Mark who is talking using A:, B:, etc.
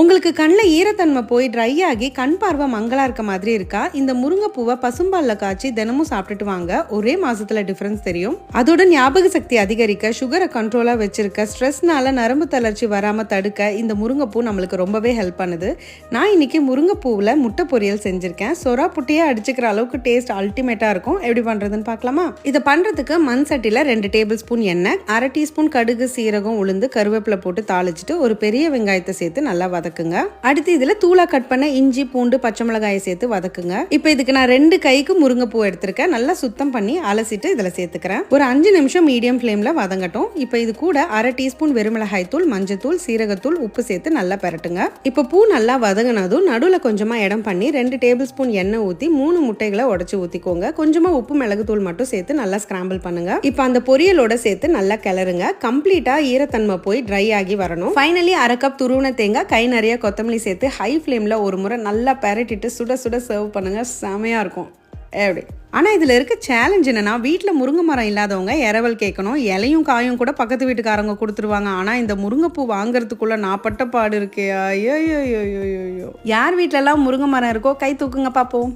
A: உங்களுக்கு கண்ணில் ஈரத்தன்மை போய் ட்ரை ஆகி கண் பார்வை மங்களாக இருக்க மாதிரி இருக்கா? இந்த முருங்கைப்பூவை பசும்பாலில் காய்ச்சி தினமும் சாப்பிட்டுட்டு வாங்க. ஒரே மாதத்தில் டிஃப்ரென்ஸ் தெரியும். அதோட ஞாபக சக்தி அதிகரிக்க சுகரை கண்ட்ரோலாக வச்சிருக்க ஸ்ட்ரெஸ்னால நரம்பு தளர்ச்சி வராமல் தடுக்க இந்த முருங்கைப்பூ நம்மளுக்கு ரொம்பவே ஹெல்ப் பண்ணுது. நான் இன்னைக்கு முருங்கைப்பூவில் முட்டை பொரியல் செஞ்சிருக்கேன். சொரா புட்டியே அடிச்சுக்கிற அளவுக்கு டேஸ்ட் அல்டிமேட்டாக இருக்கும். எப்படி பண்ணுறதுன்னு பார்க்கலாமா? இதை பண்ணுறதுக்கு மண் சட்டியில் ரெண்டு டேபிள் ஸ்பூன் எண்ணெய் அரை டீஸ்பூன் கடுகு சீரகம் உளுந்து கருவேப்பிலை போட்டு தாளிச்சிட்டு ஒரு பெரிய வெங்காயத்தை சேர்த்து நல்லா வதக்குங்க. அடுத்து இதுல தூளா கட் பண்ண இஞ்சி பூண்டு பச்சை மிளகாயை சேர்த்து வதக்குங்க. இப்போ இதுக்கு நான் ரெண்டு கைக்கு முருங்கைப்பூ எடுத்திருக்கேன். நல்லா சுத்தம் பண்ணி அலசிட்டு இதுல சேர்த்துக்கிறேன். ஒரு அஞ்சு நிமிஷம் மீடியம் ஃப்ளேமில் வதங்கட்டும். இப்போ இது கூட அரை டீஸ்பூன் வெறுமிளகாய் தூள் மஞ்சத்தூள் சீரகத்தூள் உப்பு சேர்த்து நல்லா பெரட்டுங்க. இப்போ பூ நல்லா வதங்கினதும் நடுவில் கொஞ்சமா இடம் பண்ணி ரெண்டு டேபிள் ஸ்பூன் எண்ணெய் ஊற்றி மூணு முட்டைகளை உடச்சி ஊற்றிக்கோங்க கொஞ்சமா உப்பு மிளகுத்தூள் மட்டும் சேர்த்து நல்லா ஸ்கிராம்பிள் பண்ணுங்க. இப்போ அந்த பொரியலோட சேர்த்து நல்லா கிளறுங்க. கம்ப்ளீட்டா ஈரத்தன்மை போய் ட்ரை ஆகி வரணும். ஃபைனலி அரை கப் துருவன தேங்காய் கை நிறைய கொத்தமல்லி சேர்த்து ஹை ஃப்ளேமில் ஒரு முறை நல்லா பரட்டிட்டு சுட சுட சர்வ் பண்ணுங்கள் செமையாக இருக்கும். எப்படி ஆனால் இதில் இருக்க சேலஞ்ச் என்னென்னா வீட்டில் முருங்கை மரம் இல்லாதவங்க இரவல் கேட்கணும். இலையும் காயும் கூட பக்கத்து வீட்டுக்காரங்க கொடுத்துருவாங்க. ஆனால் இந்த முருங்கைப்பூ வாங்குறதுக்குள்ள நான் பட்ட பாடு இருக்கே. ஐயோ யார் வீட்டிலலாம் முருங்கை மரம் இருக்கோ கை தூக்குங்க பார்ப்போம்